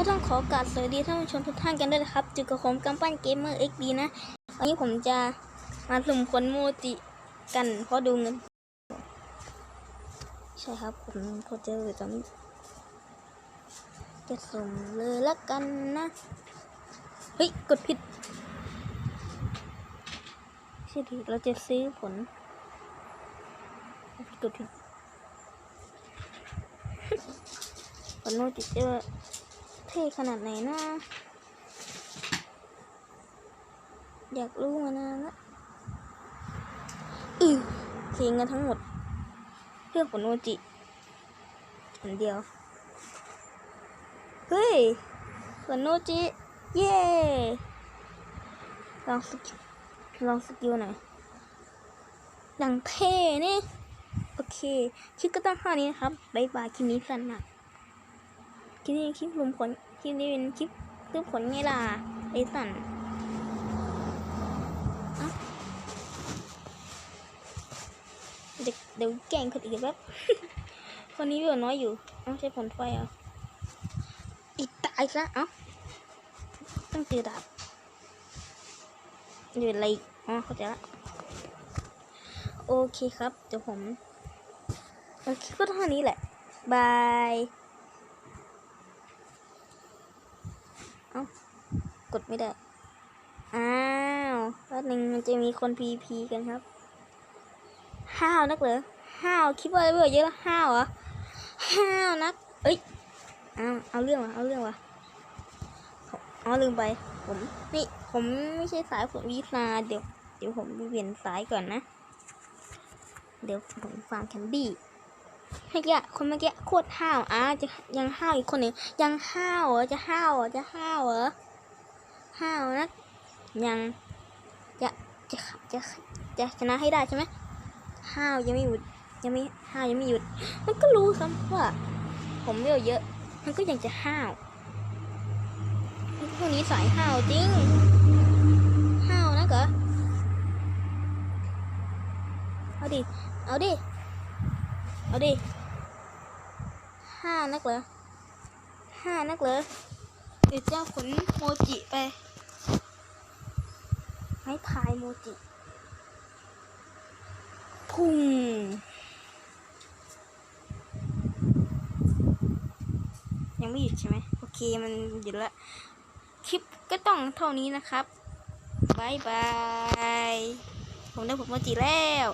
ก็ต้องขอกราบสวัสดีท่านผู้ชมทุกท่านกันด้วยนะครับจุกับผมกำปั้นเกมเมอร์เอ็กดีนะวันนี้ผมจะมาสุ่มผลโมจิกันเพราะดูเงิน ใช่ครับ ผมพอเจออยู่ตอนนี้ จะสุ่มเลยละกันนะ เฮ้ย กดผิดใช่ดิเราจะซื้อผลกดผิดผลโมจิเจะเท่ขนาดไหนนะ อยากรู้มานานละอือเสียเงินทั้งหมด เพื่อผลโมจิอันเดียว เฮ้ยผลโมจิ เย้ลองสกิลลองสกิลหน่อยดังเท่นี่ โอเค คลิปก็ต้องเท่านี้นะครับ บ๊ายบาย คลิปนี้สั้นมาก ลิปนี้คลิปรวมผลคลิปนี้เป็นคลิปรวมผลไงล่ะไอ้สันเด็กเดี๋ยวแกงคนอีกแบบคนนี้เหลือน้อยอยู่เอ้าใช้ผลไฟเอะอีตายซะเอ้าต้องเจอดาบอยู่อะไรอ๋อเข้าใจละโอเคครับ เดี๋ยวผมโอเคก็เท่านี้แหละ บาย เอ้ากดไม่ได้ อ้าวแป๊บนึงมันจะมีคนพีพีกันครับ ห้าวนักเหรอ ห้าวคิดว่าเบื่อเยอะแล้วห้าวเหรอ ห้าวนัก เอ้ยเอาเอาเรื่องวะเอาเรื่องวะอ๋อลืมไป ผม นี่ ผมไม่ใช่สายผมวีซาเดี๋ยว เดี๋ยวผมไปเปลี่ยนสายก่อนนะ เดี๋ยวผมฟาร์มแคนดี้ เมื่อกี้คนเมื่อกี้โคตรห้าวอะจะยังห้าวอีกคนหนึ่งยังห้าวเหรอจะห้าวเหรอจะห้าวเหรอห้าวนะยังจะจะจะจะชนะให้ได้ใช่ไหมห้าวยังไม่หยุดยังไม่ห้าวยังไม่หยุด มันก็รู้ซ้ำว่า ผมเวเยอะ มันก็ยังจะห้าวพวกนี้สายห้าวจริงห้าวนะเหรอเอาดิ เอาดิ เอาดิห้านักเหรอห้านักเหรอเดี๋ยวจ้าขนโมจิไปให้ทายโมจิพุ่งยังไม่หยุดใช่ไหมโอเคมันหยุดละคลิปก็ต้องเท่านี้นะครับบายบาย ผมได้ผลโมจิแล้ว